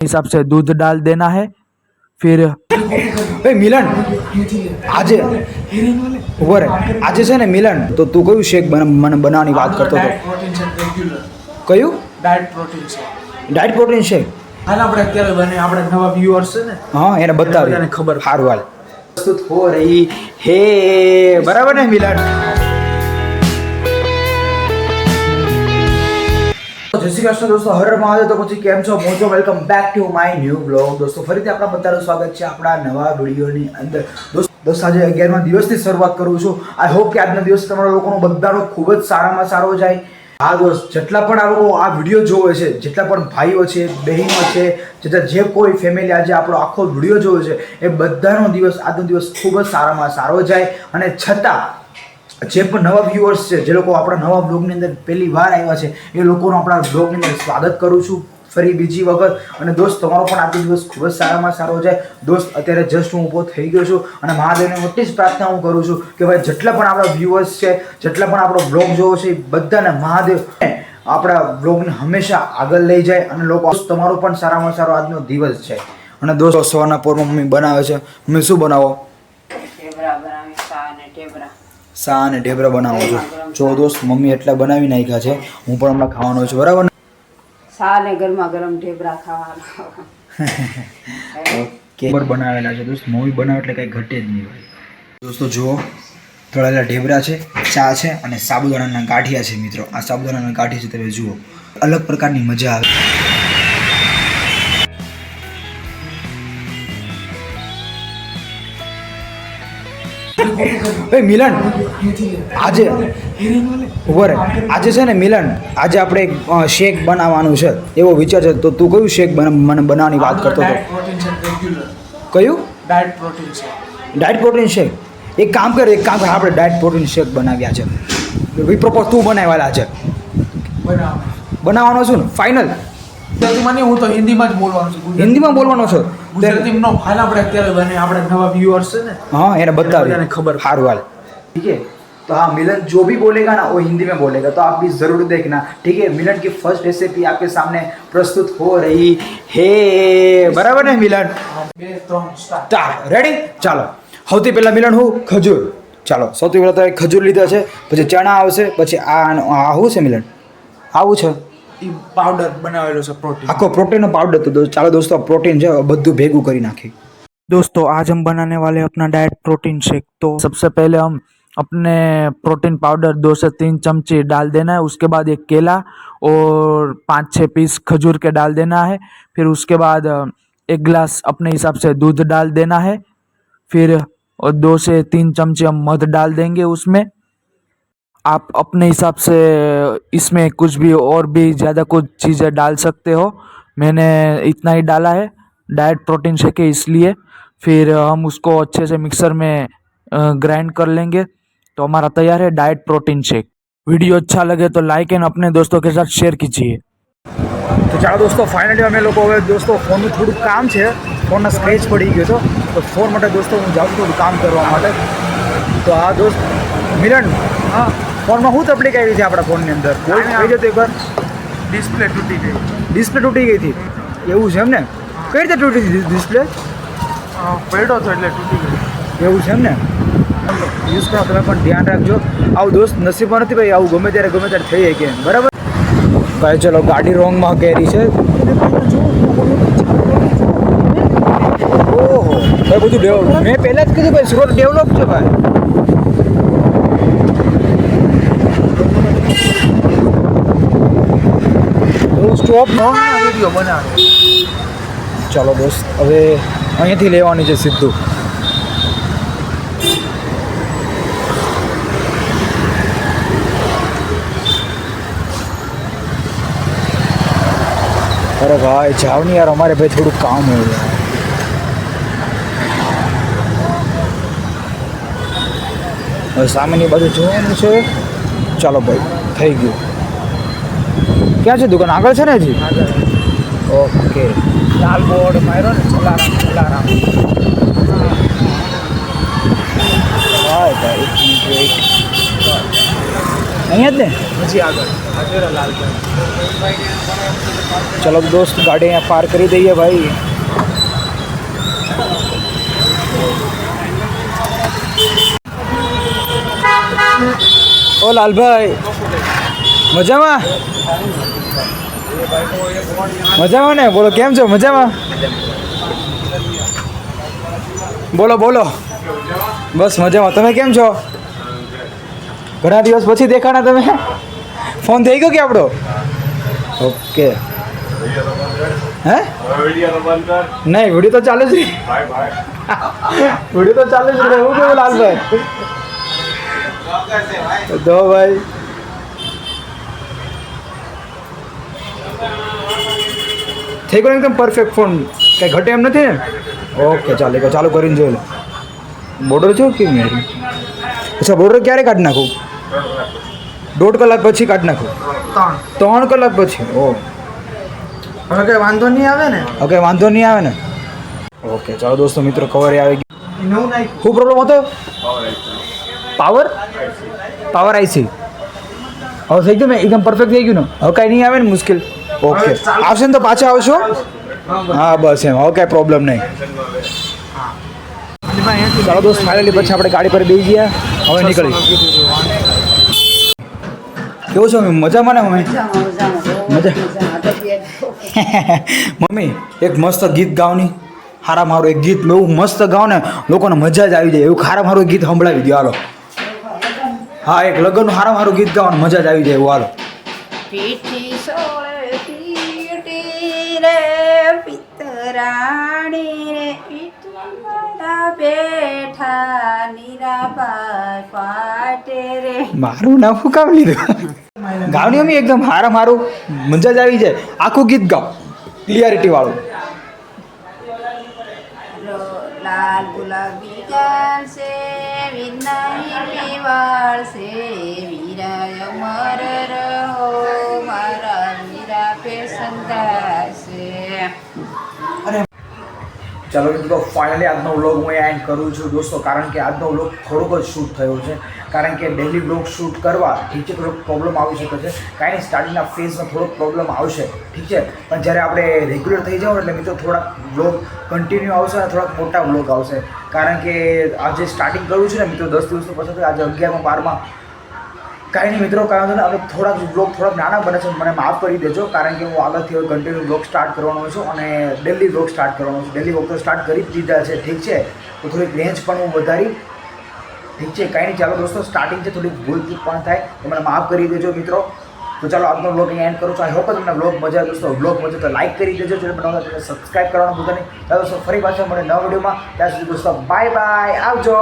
हिसाब से दूध डाल देना है फिर એ મિલન આજે ઉભો રે આજે છે ને મિલન તો તું કયું શેક બન- મને બનાવવાની વાત કરતો ડાયટ હતો પ્રોટીન છે રેગ્યુલર કયું ડાયટ પ્રોટીન છે ડાયટ પ્રોટીન શેક હાલ આપણે અત્યારે બને આપણે નવા વ્યુઅર્સ છે ને હા એને બતાવી બધાને ખબર. સારું હાલ પ્રસ્તુત હો રહી હે બરાબર ને મિલન જય શ્રી કૃષ્ણ દોસ્તો, હર મહાદેવ, તો પછી કેમ છો? મોજો welcome back to my new blog દોસ્તો, ફરીથી આપણા બધાનું સ્વાગત છે આપણા નવા વિડીયોની અંદર. દોસ્તો આજે અગિયારમા દિવસથી શરૂઆત કરું છું. આઈ હોપ કે આજના દિવસ તમારા લોકોનો બધાનો ખૂબ જ સારામાં સારો જાય. હા, દોસ્ત, જેટલા પણ આ લોકો આ વીડિયો જોવે છે, જેટલા પણ ભાઈઓ છે, બહેનો છે, જેટલા જે કોઈ ફેમિલી આજે આપણો આખો વીડિયો જોવે છે, એ બધાનો દિવસ, આજનો દિવસ ખૂબ જ સારામાં સારો જાય. અને છતાં જે પણ નવા વ્યુઅર્સ છે, જે લોકો આપણા નવા બ્લોગની અંદર પહેલી વાર આવ્યા છે, એ લોકોનું આપણા બ્લોગની અંદર સ્વાગત કરું છું ફરી બીજી વખત. અને દોસ્ત, તમારો પણ આજનો દિવસ ખૂબ જ સારામાં સારો જાય. દોસ્ત, અત્યારે જસ્ટ હું ઊભો થઈ ગયો છું અને મહાદેવને મોટી જ પ્રાર્થના હું કરું છું કે ભાઈ જેટલા પણ આપણા વ્યુઅર્સ છે, જેટલા પણ આપણો બ્લોગ જોવો છે, એ બધાને મહાદેવ આપણા બ્લોગને હંમેશા આગળ લઈ જાય અને લોકો તમારો પણ સારામાં સારો આજનો દિવસ છે. અને દોસ્તો, સવારના પોરમાં મમ્મી બનાવે છે. મમ્મી શું બનાવો? ઢેબરા સા અને ઢેબરા બનાવો છો. જો દોસ્ત મમ્મી એટલા બનાવી નાખ્યા છે હું પણ હમણાં ખાવાનો છું બરાબર ને? સા અને ગરમા ગરમ ઢેબરા ખાવાના. ઓકે. બનાવેલા છે દોસ્ત મમ્મી બનાવે એટલે કંઈ ઘટે જ નહીં ભાઈ. દોસ્તો જુઓ તળેલા ઢેબરા છે ચા છે અને સાબુદાણાના ગાંઠિયા છે મિત્રો. આ સાબુદાણાના ગાંઠિયા છે તમે જુઓ. અલગ પ્રકારની મજા આવે. એ મિલન આજે ઊભો રે આજે છે ને મિલન આજે આપણે એક શેક બનાવવાનું છે. એવો વિચાર છે. તો તું કયું શેક મને બનાવવાની વાત કરતો હતો? કયું? Diet protein shake diet protein shake? એક કામ કર એક કામ કર. આપણે ડાયટ પ્રોટીન શેક બનાવ્યા છે. વિપ્રોપોઝ તું બનાવેલા છે. બનાવવાનો છું ને? ફાઇનલ. ગુજરાતીમાં નહીં હું તો હિન્દીમાં જ બોલવાનું છું ગુજરાતી- હિન્દીમાં બોલવાનો છો ગુજરાતીમાં નો હાલ આપણે અત્યારે બને આપણે નવા વ્યુઅર્સ છે ને हाँ એને બતાવી બધાને ખબર. हारू हाल ठीक है तो हाँ मिलन जो भी बोलेगा ना वो हिंदी में बोलेगा तो आप भी जरूर देखना ठीक है मिलन की फर्स्ट रेसिपी आपके सामने प्रस्तुत हो रही है बराबर ने मिलन બે ત્રણ સ્ટાર્ટ સ્ટાર્ટ રેડી ચાલો સૌથી પહેલા મિલન હું ખજૂર ચાલો સૌથી પહેલાં તો એક ખજૂર લીધા છે પછી ચણા આવશે પછી આ અને આ શું છે મિલન આવું છે એ પાવડર બનાવેલો છે પ્રોટીન આખો પ્રોટીનનો પાવડર તો દો- ચાલો દોસ્તો પ્રોટીન છે બધું ભેગું કરી નાખી दोस्तों आज हम बनाने वाले हैं अपना डाइट प्रोटीन शेक तो सबसे पहले हम अपने प्रोटीन पाउडर दो से तीन चमचे डाल देना है उसके बाद एक केला और पाँच छः पीस खजूर के डाल देना है फिर उसके बाद अ, एक गिलास अपने हिसाब से दूध डाल देना है फिर और दो से तीन चमचे हम मध डाल देंगे उसमें आप अपने हिसाब से इसमें कुछ भी और भी ज़्यादा कुछ चीज़ें डाल सकते हो मैंने इतना ही डाला है डाइट प्रोटीन शेक है इसलिए फिर हम उसको अच्छे से मिक्सर में ग्राइंड कर लेंगे तो हमारा तैयार है डाइट प्रोटीन शेक वीडियो अच्छा लगे तो लाइक एंड अपने दोस्तों के साथ शेयर कीजिए તો ચાલો દોસ્તો ફાઇનલી અમે લોકો હવે દોસ્તો ફોનનું થોડું કામ છે ફોનના સ્ક્રેચ પડી ગયો હતો તો ફોન માટે દોસ્તો હું જાઉં છું થોડું કામ કરવા માટે તો આ દોસ્ત મિલન હા ફોનમાં શું તકલીફ આવી છે આપણા ફોનની અંદર? કોઈ કહી જતો એકવાર? ડિસ્પ્લે તૂટી ગઈ. ડિસ્પ્લે તૂટી ગઈ હતી. એવું છે એમ ને? કઈ રીતે તૂટી હતી ડિસ્પ્લે? પડ્યો હતો એટલે તૂટી ગઈ. એવું છે એમ ને? યુઝ કરો તમે પણ ધ્યાન રાખજો. આવું દોસ્ત નસીબમાં નથી ભાઈ આવું ગમે ત્યારે ગમે ત્યારે થઈ શકે બરાબર? ભાઈ ચલો ગાડી રોંગમાં કેરી છે. ઓહો ભાઈ બધું ડેવલપ મેં પહેલાં જ કીધું ભાઈ સુરત ડેવલપ છે ભાઈ. સ્ટોપ વીડિયો બનાવે. ચાલો દોસ્ત હવે અહીંયાથી લેવાની છે સીધું. અરે ભાઈ, જાવ ને યાર, અમારે ભાઈ થોડું કામ હોય હવે સામેની બાજુ જોવાનું છે. ચાલો ભાઈ, થઈ ગયું. ક્યાં છે દુકાન આગળ છે ને હજી ઓકે લાલ બોર્ડ માર્યો ને જલારામ જલારામ ભાઈ ભાઈ એક મિનિટ wait. અહીંયા જ ને પછી આગળ અધેરા લાલ ચલો દોસ્ત ગાડી અહીંયા પાર્ક કરી દઈએ ભાઈ ઓ લાલભાઈ મજામાં મજામાં ને? બોલો, કેમ છો? મજામાં? બોલો બોલો. બસ મજામાં. તમે કેમ છો? ઘણા દિવસ પછી દેખાણા તમે? ફોન થઈ ગયો કે આપણો? ઓકે. હે? નહીં, વીડિયો તો ચાલુ જ વીડિયો તો ચાલુ જ રહે. એવું કેવું લાલભાઈ? તો ભાઈ. થઈ ગયો એકદમ પરફેક્ટ ફોન કંઈ ઘટે એમ નથી ને? ઓકે ચાલે ગયો ચાલુ કરીને જોઈ લો. બોર્ડર છો કે મેરી? અચ્છા બોર્ડર ક્યારે કાઢી નાખું? દોઢ કલાક પછી કાઢી નાખું? ત્રણ. ત્રણ કલાક પછી ઓ. હવે કઈ વાંધો નહીં આવે ને? ઓકે વાંધો નહીં આવે ને? ઓકે ચાલો દોસ્તો મિત્રો કવર આવી ગયું નવું નાખ્યું. શું પ્રોબ્લેમ હતો? પાવર પાવર આઈસી હવે થઈ ગયું ને? એકદમ પરફેક્ટ થઈ ગયું ને? હવે કાંઈ નહીં આવે ને મુશ્કેલ. ઓકે. આવશે ને તો પાછા આવશો? હા બસ એમ. હવે કાંઈ પ્રોબ્લેમ નહીં. ચાલો દોસ્ત ફાઇનલી પછી આપણે ગાડી પર બેસી ગયા. હવે નીકળી. કેવું છે મમ્મી? મજામાં ને મમ્મી? બહુ મજા. મમ્મી એક મસ્ત ગીત ગાવની હારા મારું એક ગીત એવું મસ્ત ગાવ ને લોકોને મજા જ આવી જાય. એવું ખારા મારું ગીત સંભળાવી દો હાલો. હા એક લગ્નનું હારા મારું ગીત ગાવાનું મજા જ આવી જાય એવું હાલો. પિતરાણી રે પીઠા બેઠા નીરાબાઈ પાટે રે. મારું નામ શું કામ લીધું? ગાવની અમે એકદમ હારા મારું મજા જ આવી જાય. આખું ગીત ગાવ ક્લિયરિટી વાળું. લાલ ગુલાબી ગાલ છે ચાલો મિત્રો ફાઇનલી આજનો વ્લોગ હું એન્ડ કરું છું. દોસ્તો, કારણ કે આજનો વ્લોગ થોડોક જ શૂટ થયો છે. કારણ કે ડેલી વ્લોગ શૂટ કરવા ઠીક છે, થોડોક પ્રોબ્લેમ આવી શકે છે. કાંઈ નહીં સ્ટાર્ટિંગના ફેઝમાં થોડોક પ્રોબ્લેમ આવશે, ઠીક છે? પણ જ્યારે આપણે રેગ્યુલર થઈ જાઓ એટલે મિત્રો, થોડાક વ્લોગ કન્ટિન્યુ આવશે અને થોડાક મોટા વ્લોગ આવશે. કારણ કે આજે સ્ટાર્ટિંગ કરું છે ને મિત્રો, દસ દિવસનું પછી આજે અગિયારમાં બારમાં કાંઈ નહીં મિત્રો કારણ કે આપણે થોડાક બ્લોગ થોડાક નાના બને છે, મને માફ કરી દેજો, કારણ કે હું આગળથી હવે કન્ટિન્યુ બ્લોગ સ્ટાર્ટ કરવાનો છું અને ડેલી બ્લોગ સ્ટાર્ટ કરવાનો છું. ડેલી બ્લોગ તો સ્ટાર્ટ કરી જ દીધા છે, ઠીક છે? તો થોડીક રેન્જ પણ હું વધારી. ઠીક છે? કાંઈ નહીં, ચાલો દોસ્તો સ્ટાર્ટિંગ છે, થોડીક ભૂલ પણ થાય. તો મને માફ કરી દેજો મિત્રો. તો ચાલો, આજનો બ્લોગ અહીંયા એન્ડ કરું છું. આઈ હોપ તમને બ્લોગ મજા દોસ્તો બ્લોગ મજા તો લાઈક કરી દેજો. જો બનાવતા તમને સબસ્ક્રાઈબ કરવાનું ભૂલતા નહીં. દોસ્તો, ફરી પાછા મળે નવા વિડીયોમાં ત્યાં સુધી દોસ્તો બાય બાય આવજો.